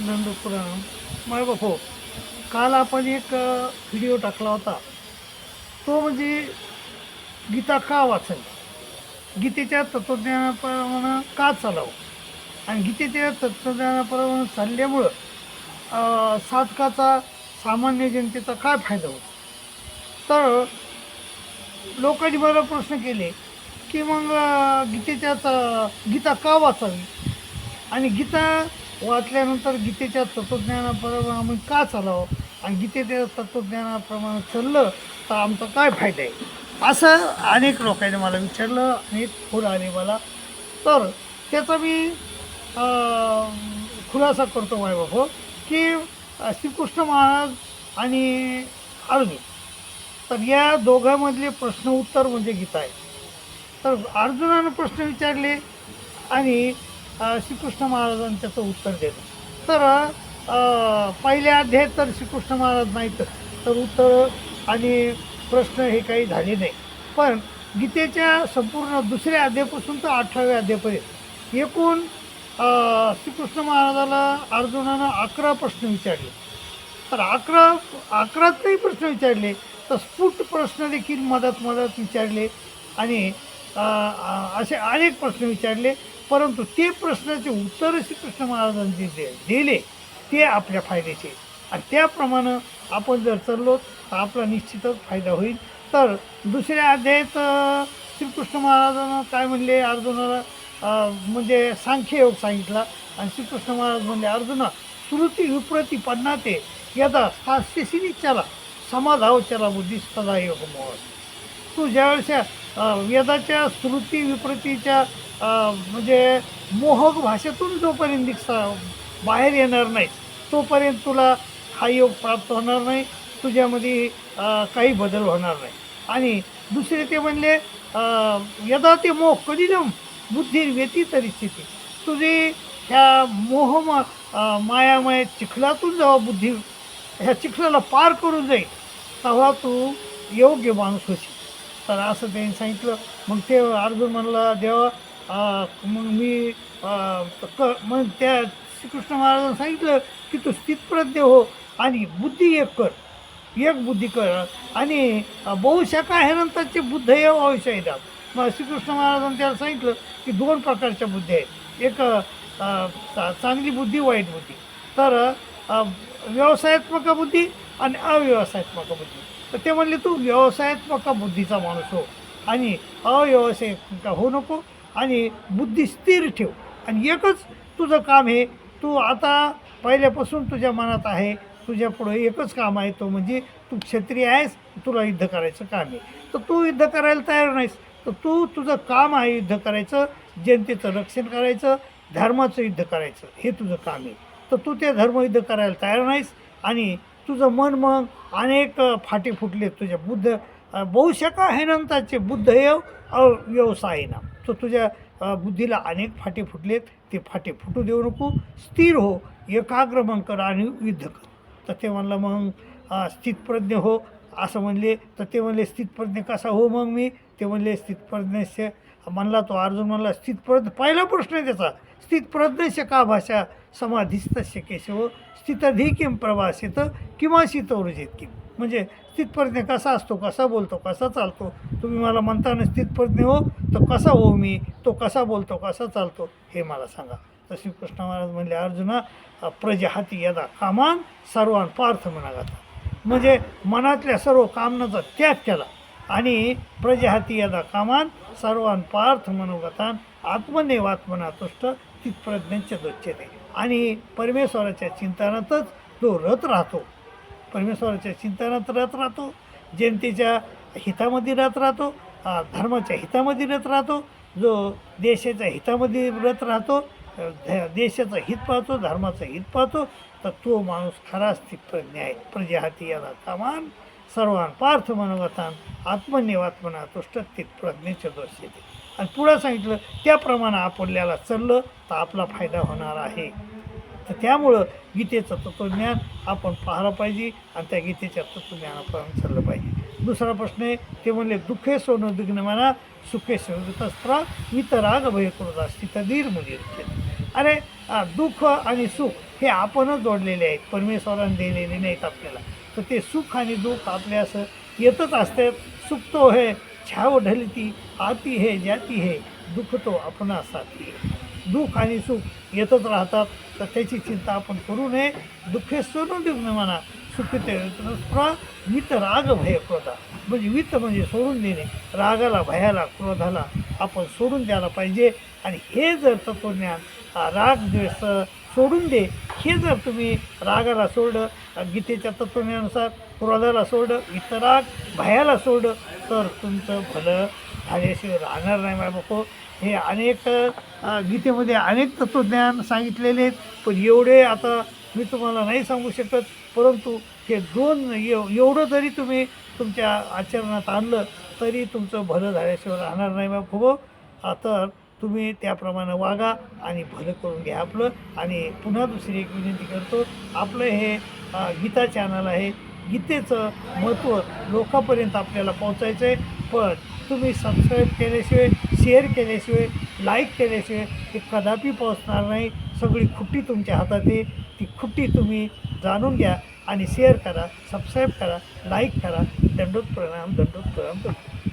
नंदपुराम माय हो. काल आपण एक व्हिडिओ टाकला होता. तो म्हणजे गीता का वाचावी गीतेच्या तत्त्वज्ञानाप्रमाणे का चालावं? आणि गीतेच्या तत्त्वज्ञानाप्रमाणे चालल्यामुळं साधकाचा सामान्य जनतेचा काय फायदा होतो? तर लोकांनी मला प्रश्न केले की मग गीतेच्या त- गीता का वाचावी? आणि गीता वाचल्यानंतर गीतेच्या तत्त्वज्ञानाप्रमाणे आम्ही का चालावं? आणि गीतेच्या तत्त्वज्ञानाप्रमाणे चाललं तर आमचा काय फायदा आहे? असं अनेक लोकांनी मला विचारलं आणि फोन आले मला. तर त्याचा मी खुलासा करतो माय बाबा हो, की श्रीकृष्ण महाराज आणि अर्जुन तर या दोघांमधले प्रश्न उत्तर म्हणजे गीता आहे. तर अर्जुनानं प्रश्न विचारले आणि श्रीकृष्ण महाराजांनी त्याचं उत्तर दिलं. तर पहिल्या अध्याय तर श्रीकृष्ण महाराज नाहीत तर उत्तर आणि प्रश्न हे काही झाले नाही. पण गीतेच्या संपूर्ण दुसऱ्या अध्यायापासून तर अठराव्या अध्यायापर्यंत एकूण श्रीकृष्ण महाराजाला अर्जुनानं अकरा प्रश्न विचारले. तर अकरा अकरातही प्रश्न विचारले तर स्फुट प्रश्न देखील मदत मदत विचारले आणि असे अनेक प्रश्न विचारले. परंतु ते प्रश्नाचे उत्तर श्रीकृष्ण महाराजांनी जे दिले ते आपल्या फायद्याचे आणि त्याप्रमाणे आपण जर चाललो तर आपला निश्चितच फायदा होईल. तर दुसऱ्या अध्यायात श्रीकृष्ण महाराजांना काय म्हणले अर्जुनाला? म्हणजे म्हणजे सांख्ययोग सांगितला. आणि श्रीकृष्ण महाराज म्हणले अर्जुना श्रुती विप्रती पन्नाते यदा हास्यशी निच्चाला समाधावच्याला बुद्धी सदा योग हो मोहन. तू ज्यावेळेस वेदाच्या श्रुती विप्रतीच्या म्हणजे मोहक भाषेतून जोपर्यंत दिसा बाहेर येणार नाही तोपर्यंत तुला हा योग प्राप्त होणार नाही तुझ्यामध्ये काही बदल होणार नाही. आणि दुसरे ते म्हणले यदा ते मोह कधी जम बुद्धी व्यती तरी स्थिती. तुझी ह्या मोह मायामय चिखलातून जेव्हा बुद्धी ह्या चिखलाला पार करून जाईल तेव्हा तू योग्य माणूस होशील. तर असं त्यांनी सांगितलं. मग ते अर्जुन म्हणला देवा मग मी क मग त्या श्रीकृष्ण महाराजांनी सांगितलं की तू स्थितप्रज्ञ हो आणि बुद्धी एक कर. एक बुद्धी कर. आणि बहुशाखा ह्यानंतरचे बुद्ध हे अवश्य येतात. मग श्रीकृष्ण महाराजांनी त्याला सांगितलं की दोन प्रकारच्या बुद्धी आहेत. एक चा- चांगली बुद्धी वाईट बुद्धी. तर व्यवसायात्मक बुद्धी आणि अव्यवसायात्मक बुद्धी. तर ते म्हणले तू व्यवसायात्मक बुद्धीचा माणूस हो. आणि अव्यवसायिक होऊ नको आणि बुद्धी स्थिर ठेव. आणि एकच तुझं काम हे तू आता पहिल्यापासून तुझ्या मनात आहे तुझ्या पुढं एकच काम आहे तो म्हणजे तू क्षत्रिय आहेस तुला युद्ध करायचं काम आहे. तर तू युद्ध करायला तयार नाहीस. तर तू तुझं काम आहे युद्ध करायचं जनतेचं रक्षण करायचं धर्माचं युद्ध करायचं. हे तुझं काम आहे. तर तू ते धर्मयुद्ध करायला तयार नाहीस आणि तुझं मन मग अनेक फाटी फाटे फुटले तुझ्या बुद्ध. बहुशका हेनंताचे बुद्ध येव अव्यवसाय ना. तर तुझ्या बुद्धीला अनेक फाटे फुटलेत ते फाटे फुटू देऊ नको. स्थिर हो एकाग्र मन कर आणि युद्ध कर. तर ते म्हणलं मग स्थितप्रज्ञ हो असं म्हणले. तर ते म्हणले स्थितप्रज्ञ कसा हो मग मी? ते म्हणले स्थितप्रज्ञस्य. म्हणला तो अर्जुन म्हणला स्थितप्रज्ञ पहिला प्रश्न आहे त्याचा. स्थितप्रज्ञस्य का भाषा समाधीस्तस्य केशव स्थितधी किम प्रवासित किंवा शीतवृजित किम म्हणजे स्थितप्रज्ञ कसा असतो कसा बोलतो कसा चालतो? तुम्ही मला म्हणताना स्थितप्रज्ञ हो तर कसा हो मी? तो कसा बोलतो कसा चालतो? हे मला सांगा. तर श्रीकृष्ण महाराज म्हणले अर्जुना प्रजाहाती यदा कामान सर्वान पार्थ मनागाता. म्हणजे मनातल्या सर्व कामनाचा त्याग केला. आणि प्रजाहाती यदा कामान सर्वान पार्थ मनोगतान आत्मनेवात्मना तुष्ट तिथप्रज्ञांच्या दोच्छते आणि परमेश्वराच्या चिंतनातच तो रत राहतो. परमेश्वराच्या चिंतनात रत राहतो जनतेच्या हितामध्ये रत राहतो धर्माच्या हितामध्ये रत राहतो जो देशाच्या हितामध्ये रत राहतो ध- देशाचं हित पाहतो धर्माचं हित पाहतो तर तो माणूस खरा स्थितप्रज्ञ आहे प्रजाहाती याला कामान सर्वान पार्थ मनोगतान आत्मनिवात्मना तुष्टत्तित प्रज्ञेच्या दोष येते आणि पुढं सांगितलं त्याप्रमाणे आपल्याला चाललं तर आपला फायदा होणार आहे. तर त्यामुळं गीतेचं तत्त्वज्ञान आपण पाहिलं पाहिजे आणि त्या गीतेच्या तत्त्वज्ञानाप्रमाणे चाललं पाहिजे. दुसरा प्रश्न आहे ते म्हणले दुःखे सोनं दिग्न म्हणा सुखे सोनतस्त्रा इतराग भय असते असती तदीर मुली अरे दुःख आणि सुख हे आपणच जोडलेले आहेत परमेश्वराने दिलेले नाहीत आपल्याला. तर ते सुख आणि दुःख आपल्या असं येतच असतात सुख तो हे छाव ढलती आती हे जाती हे दुःख तो आपणा साथी दुःख आणि सुख येतच राहतात तर त्याची चिंता आपण करू नये. दुःखे सोडून देऊ नये म्हणा. सुखते वित राग भय क्रोधा. म्हणजे वित्त म्हणजे सोडून देणे. रागाला भयाला क्रोधाला आपण सोडून द्यायला पाहिजे. आणि हे जर तत्वज्ञान राग द्वेष सोडून दे हे जर तुम्ही रागाला सोडलं गीतेच्या तत्वज्ञानुसार क्रोधाला सोडलं वितराग भयाला सोडलं तर तुमचं भलं झाल्याशिवाय राहणार नाही माझ्या बापो. हे अनेक गीतेमध्ये अनेक तत्त्वज्ञान सांगितलेले आहेत पण एवढे आता मी तुम्हाला नाही सांगू शकत. परंतु हे दोन एव एवढं जरी तुम्ही तुमच्या आचरणात आणलं तरी तुमचं भलं झाल्याशिवाय राहणार नाही बापू. खूप तर तुम्ही त्याप्रमाणे वागा आणि भलं करून घ्या आपलं. आणि पुन्हा दुसरी एक विनंती करतो आपलं हे गीता चॅनल आहे गीतेचं महत्त्व लोकांपर्यंत आपल्याला पोहोचायचं आहे. पण तुम्ही सबस्क्राईब केल्याशिवाय शेअर केल्याशिवाय लाईक केल्याशिवाय ते कदापि पोहोचणार नाही. सगळी खुट्टी तुमच्या हातात आहे. ती खुट्टी तुम्ही जाणून घ्या आणि शेअर करा सबस्क्राईब करा लाईक करा. दंडोत प्रणाम दंडोत प्रणाम. दंडोत